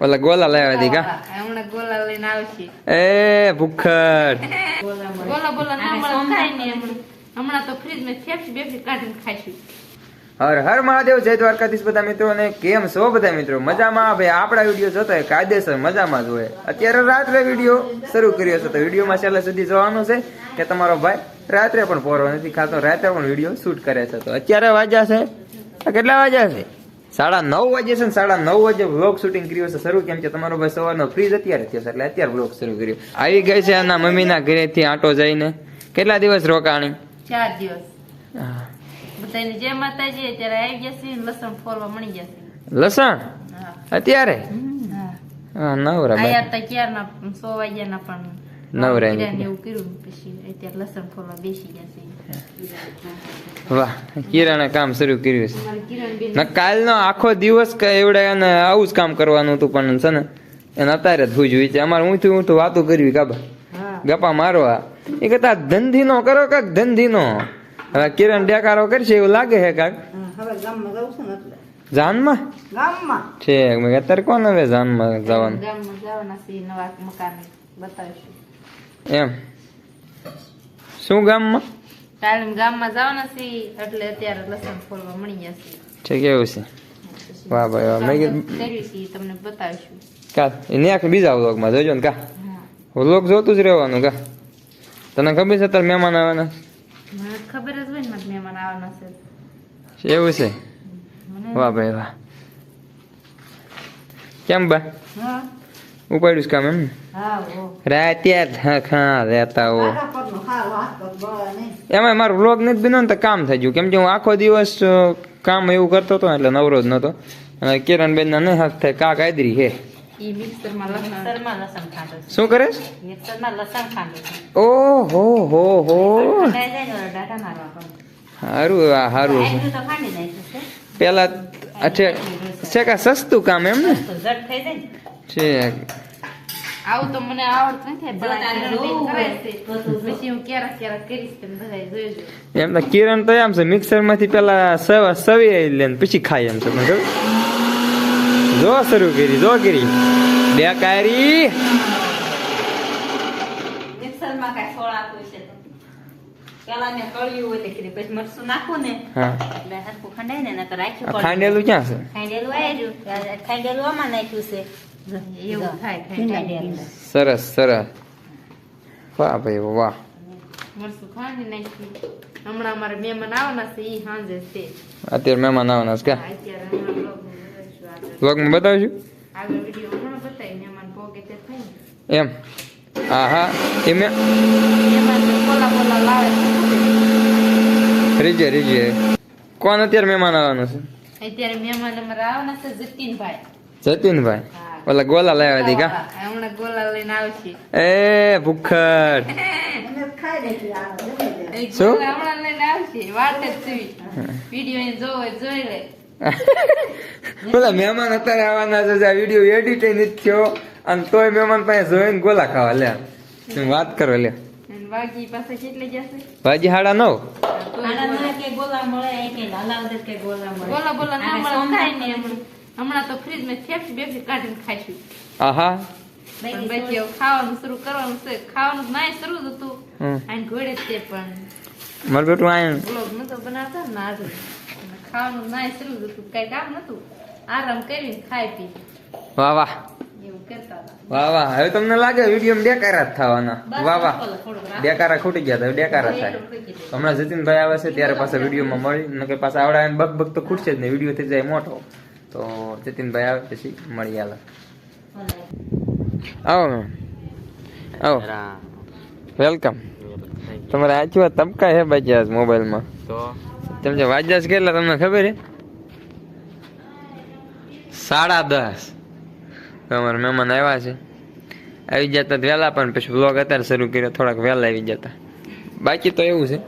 ઓલા ગોલા લાવ્યા હતી કા? હમણાં ગોલા લઈને આવશે. એ ભૂખડ. ગોલા બોલા ના મળે ને હમણાં તો ફ્રીજમાં ફેફસી બેફસી કાઢીને ખાઈશું. હર હર મહાદેવ જય દ્વારકાધીશ બધા મિત્રો ને કેમ છો બધા મિત્રો? મજામાં? ભાઈ આપણા વીડિયો જોતા હોય કાયદેસર મજામાં જ હોય. અત્યારે રાત્રે વીડિયો શરૂ કર્યો છે તો વિડીયોમાં છેલ્લા સુધી જોવાનું છે કે તમારો ભાઈ રાત્રે પણ પોરો નથી ખાતો રાત્રે પણ વીડિયો શૂટ કરે છે. તો અત્યારે વાજ્યા છે. આ કેટલા વાગ્યા છે? સાડા નવ વાગે છે ને સાડા નવ વાગે વ્લોગ શૂટિંગ કર્યો છે. શરૂ કેમ કે તમારો ભાઈ સવારનો ફ્રીજ અત્યારે થયો છે એટલે અત્યારે વ્લોગ શરૂ કર્યો. આવી ગઈ છે આના મમ્મીના ઘરેથી આટો જઈને. કેટલા દિવસ રોકાણી? ચાર દિવસ. હા. બધાને જય માતાજી અત્યારે આવી ગયા છે લસણ ફોરવા મળી જશે લસણ? અત્યારે? હા નવરા ભાઈ. આયા તા ક્યારના સો વાગ્યાના પણ નવરા કિરાને એવું કર્યું ને પછી અત્યારે લસણ ફોરવા બેસી જશે વાહ કિરાણે કામ શરૂ કર્યું છે કિરણ કાલનો આખો દિવસ એવડે અને આવું જ કામ કરવાનું હતું પણ છે ને એને અત્યારે જ ભૂજ્યું છે અમારે ઊંઠું ઊંઠું વાતું કરવી કાબા ગપા ગપ્પા મારવા એ કહેતા ધંધીનો કરો કાક ધંધીનો હવે કિરણ ડેકારો કરશે એવું લાગે છે કાક ને જાનમાં ગામમાં અત્યારે કોણ હવે જાનમાં જવાનું ગામમાં જવાના છે નવા મકાન બતાવીશું એમ. શું ગામમાં? કાલે ગામમાં જવાના છે એટલે અત્યારે લસણ ફોલવા મળી જશે છે. કેવું છે? વાહ ભાઈ વાહ. મેં કીધું તમને બતાવીશું. કા બીજા વ્લોગમાં જોજો ને કા? હા. વ્લોગ જોતું જ રહેવાનું કા? તને ખબર છે તાર મહેમાન આવવાના? ખબર જ હોય ને મહેમાન આવવાના છે. છે? એવું છે વાહ ભાઈ વાહ. કેમ બા? હા. ઉપાડ્યું છે કામ એમ ને? હા રાતે હા ખા રહેતા હો. એમાં મારું વ્લોગ નથી બન્યો ને તો કામ થઈ ગયું. કેમ કે હું આખો દિવસ કામ એવું કરતો હતો એટલે નવરો જ નહોતો. અને કિરણબેન ના નહીં હક થાય કા કાયદરી હે શું કરે મિક્સરમાં લસણ ખાંડો ઓ હો હો. ને સારું આ સારું પેલા અચ્છા છે. કા સસ્તું કામ એમ ને? થઈ જાય ને. છે. આવું તો મને આવડતું નથી પછી હું ક્યારેક ક્યારેક કરીશ તમે બધા જોઈજો. એમ તો કિરણ તો એમ છે મિક્સરમાંથી પેલા સવા સવી લે પછી ખાય એમ છે ખબર જો શરૂ કરી જો કરી. બે કારી મિક્સરમાં કાંઈ સોળા કોઈ છે. ખાંડેલું ક્યાં છે? ખાંડેલું આયરું. ખાંડેલું આમાં નાખ્યું છે. એવું થાય સરસ સરસ. વાહ ભાઈ વાહ. હમણાં અમારે મહેમાન આવવાના છે ઈ સાંજે છે. અત્યારે મહેમાન આવવાના છે. વ્લોગમાં આગળ. વીડિયો બતાવી મહેમાન તે એમ. હા હા એ મેં બોલા બોલા લાવે રીજે રીજે. કોણ અત્યારે મહેમાન આવવાનું છે? અત્યારે મહેમાન અમારે આવવાના છે જતીનભાઈ. જતીનભાઈ. ઓલા ગોલા લાવ્યા હતી કા? હમણાં ગોલા લઈને આવશે. એ ભૂખડ. શું? હમણાં લઈને આવશે વાટ જ જોઈ વીડિયો જોવો જોઈ લે. બોલા મહેમાન અત્યારે આવવાના છે આ વીડિયો એડિટ નથી થયો અને તોય મહેમાન પાસે જોઈને ગોલા ખાવા લે વાત કરો લે અને પાસે કેટલી જશે? ભાજી હાડા નવ? આના ના કે ગોલા મળે કે લાલાવદર કે ગોલા મળે. બોલા બોલા ના મળે. સોમવાર ખાય ને હમણાં તો ફ્રીજમાં ફેફસી બેફસી કાઢીને ખાઈશું. આહા. બાકી ખાવાનું શરૂ કરવાનું છે. ખાવાનું નાય શરૂ જ હતું. હમ. ઘોડે તે પણ. મારું બેટું આય બ્લોગ નતો બનાવતા ને આજે. ખાવાનું નાય શરૂ જ હતું. કઈ કામ નતું. આરામ કરીને ખાઈ પી. વાહ વાહ. એવું કરતા હતા. વાહ વાહ. હવે તમને લાગે વીડિયો ડેકારા જ થવાના. વાહ વાહ. ડેકારા ખૂટી ગયા તો ડેકારા થાય. હમણાં જતીનભાઈ આવે છે ત્યારે પાછા વિડીયોમાં મળી. નકર પાછા આવડા બગ બક બક તો ખૂટશે જ નહીં. વીડિયો થઈ જાય મોટો. તો જતીનભાઈ આવે પછી મળી આવે આવો મેમ. આવો. વેલકમ. તમારે આચવા તબકા હે બાજ્યા મોબાઈલમાં. તો? તેમ છે વાજ્યા કેટલા તમને ખબર છે સાડા દસ. અમારા મહેમાન આવ્યા છે. આવી જતા વહેલા પણ પછી બ્લોગ અત્યારે શરૂ કર્યો થોડાક વહેલા આવી જતા. બાકી તો એવું છે.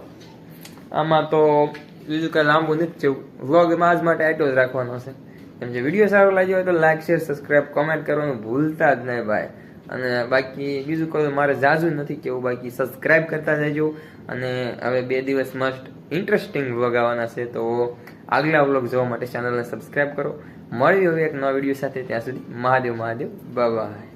આમાં તો બીજું કઈ લાંબુ નથી થયું વ્લોગમાં આજ માટે આટલો જ રાખવાનો છે. એમ જે વીડિયો સારો લાગ્યો હોય તો લાઈક શેર સબસ્ક્રાઈબ કોમેન્ટ કરવાનું ભૂલતા જ નહીં ભાઈ. અને બાકી બીજું કોઈ મારે જાજુ નથી કેવું, બાકી સબસ્ક્રાઈબ કરતા જજો અને હવે બે દિવસ મસ્ટ ઇન્ટરેસ્ટિંગ વ્લોગ આવવાના છે, તો આગલા વ્લોગ જોવા માટે ચેનલને સબસ્ક્રાઈબ કરો. મળ્યું હવે એક નવા વીડિયો સાથે, ત્યાં સુધી મહાદેવ મહાદેવ બાય